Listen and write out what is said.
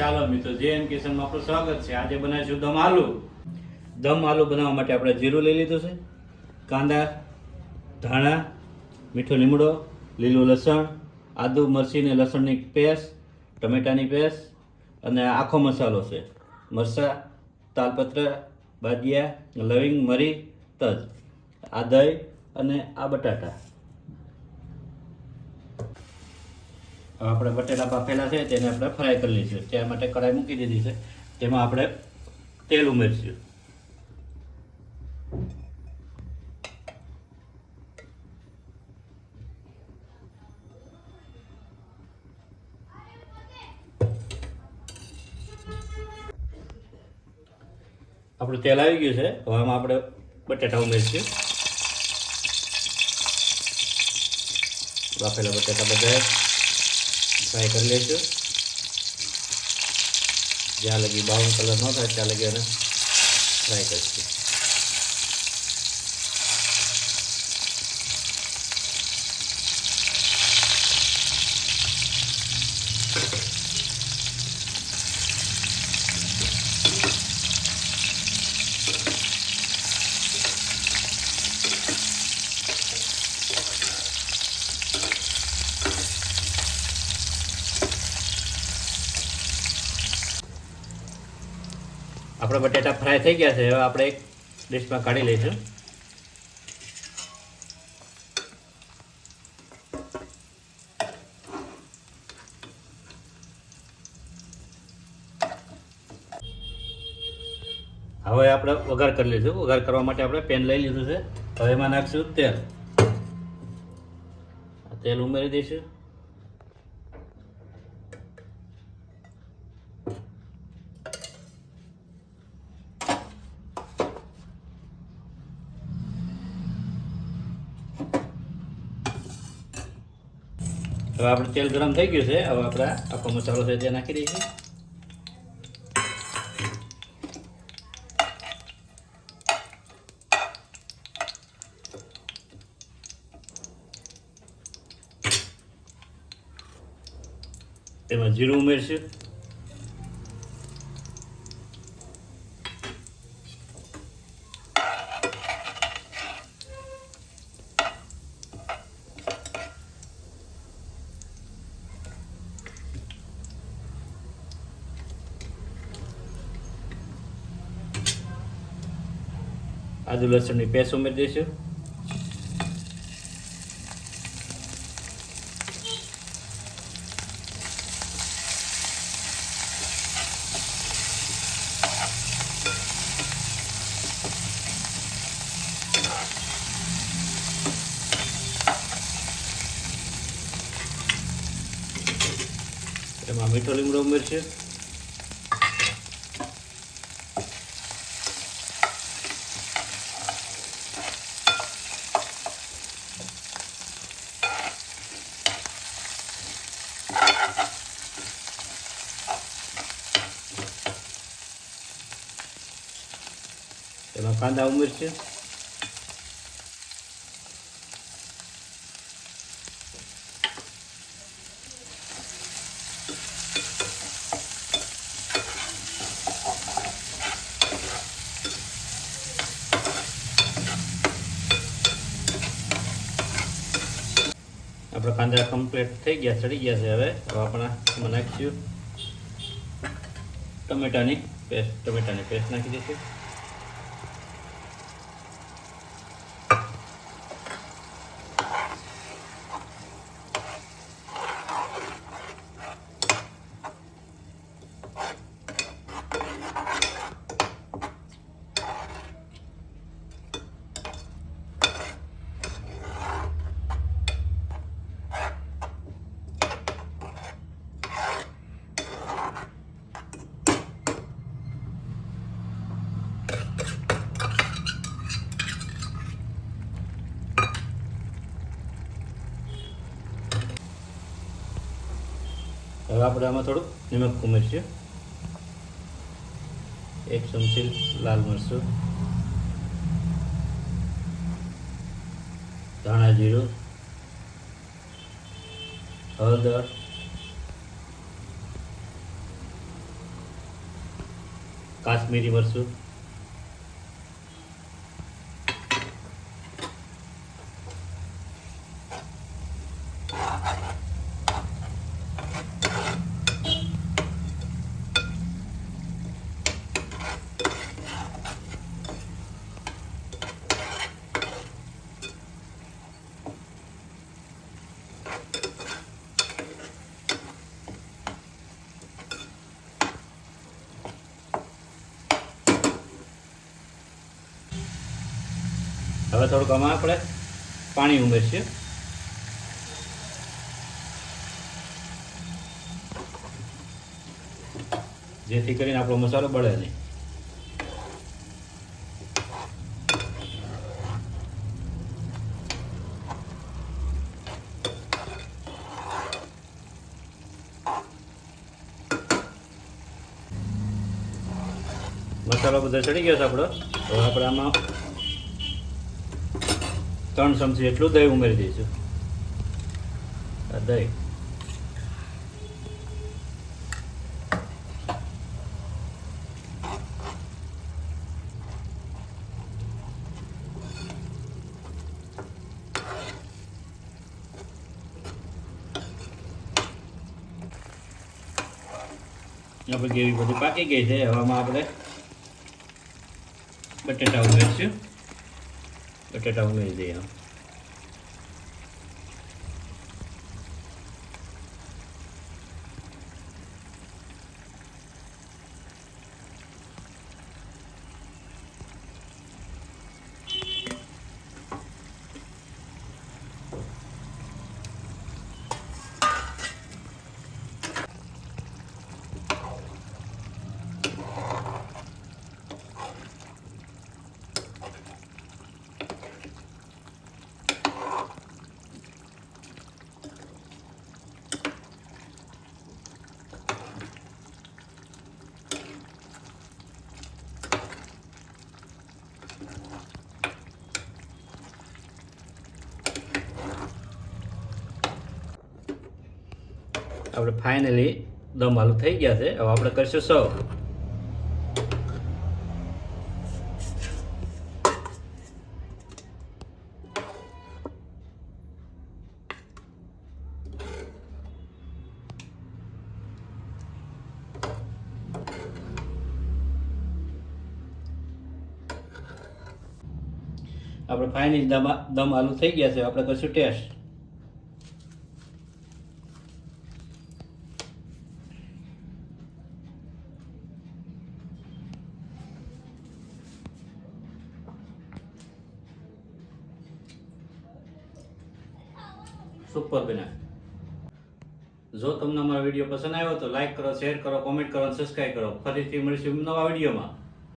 ચાલો મિત્રો જે એમ કિચનમાં આપણું સ્વાગત છે. આજે બનાવીશું દમ આલુ. દમ આલુ બનાવવા માટે આપણે જીરું લઈ લીધું છે, કાંદા, ધાણા, મીઠો લીમડો, લીલું લસણ, આદુ, મરચી ને લસણની પેસ્ટ, ટમેટાની પેસ્ટ અને આખો મસાલો છે. મરચાં, તાલપત્ર, બાદિયા, લવિંગ, મરી, તજ, આ દહીં અને આ બટાટા. આપણે બટેટા બાફેલા છે તેને આપણે ફ્રાય કરી લઈશું. ત્યાર માટે કઢાઈ મૂકી દીધી છે. તેમાં આપણે તેલ ઉમેરીશું. આપણું તેલ આવી ગયું છે. હવે આમાં આપણે બટેટા ઉમેરીશું. બાફેલા બટેટા બધા. ફ્રાય કરી લેશું જ્યાં લગી બ્રાઉન કલર ન થાય ત્યાં લગી એને ફ્રાય કરીશું આપણા બટેટા ફ્રાય થઈ ગયા છે, હવે આપણે એક ડિશમાં કાઢી લઈશું. હવે આપણે વઘાર કરી લઈશું. વઘાર કરવા માટે આપણે પેન લઈ લીધું છે. હવે એમાં નાખશું તેલ. તેલ ઉમેરી દઈશું. હવે આપણે તેલ ગરમ થઈ ગયું છે. હવે આપણે આખો મસાલો છે તે નાખી દઈએ એમાં જીરું ઉમેરશું. આદુ લસણની પેસ્ટ ઉમેરી દઈશું. એમાં મીઠો લીમડો ઉમેરશું. એમાં કાંદા ઉમેરશું? આપણા કાંદા કમ્પ્લીટ થઈ ગયા, ચડી ગયા છે હવે. હવે આપણે એમાં નાખીશું ટમેટાની પેસ્ટ ટમેટાની પેસ્ટ નાખી દઈશું. હવે આપણે આમાં થોડું નિમક ઉમેરશું. એક ચમચી લાલ મરચું, ધાણા જીરું, હળદર, કાશ્મીરી મરચું હવે થોડુંક આમાં આપણે પાણી ઉમેરશું જેથી કરીને આપણો મસાલો બળે નહીં. મસાલો બધો ચડી ગયો છે આપણો. હવે આપણે આમાં ત્રણ ચમચી એટલું દહીં ઉમેરી દઈશું. દહીં. આપણે ગ્રેવી બધી પાકી ગઈ છે. હવામાં આપણે બટેટા ઉમેરીશું. બટેટા ઉમેરી દઈએ આમ આપણે ફાઇનલી દમ આલુ થઈ ગયા છે. હવે આપણે કરીશું સર્વ આપણે ફાઇનલી દમ દમ આલુ થઈ ગયા છે. આપણે કરશું ટેસ્ટ સુપર બન્યા જો તમને અમારો વીડિયો પસંદ આવ્યો તો લાઇક કરો શેર કરો કોમેન્ટ કરો અને કરો. ફરીથી મળીશું નવા વિડીયોમાં.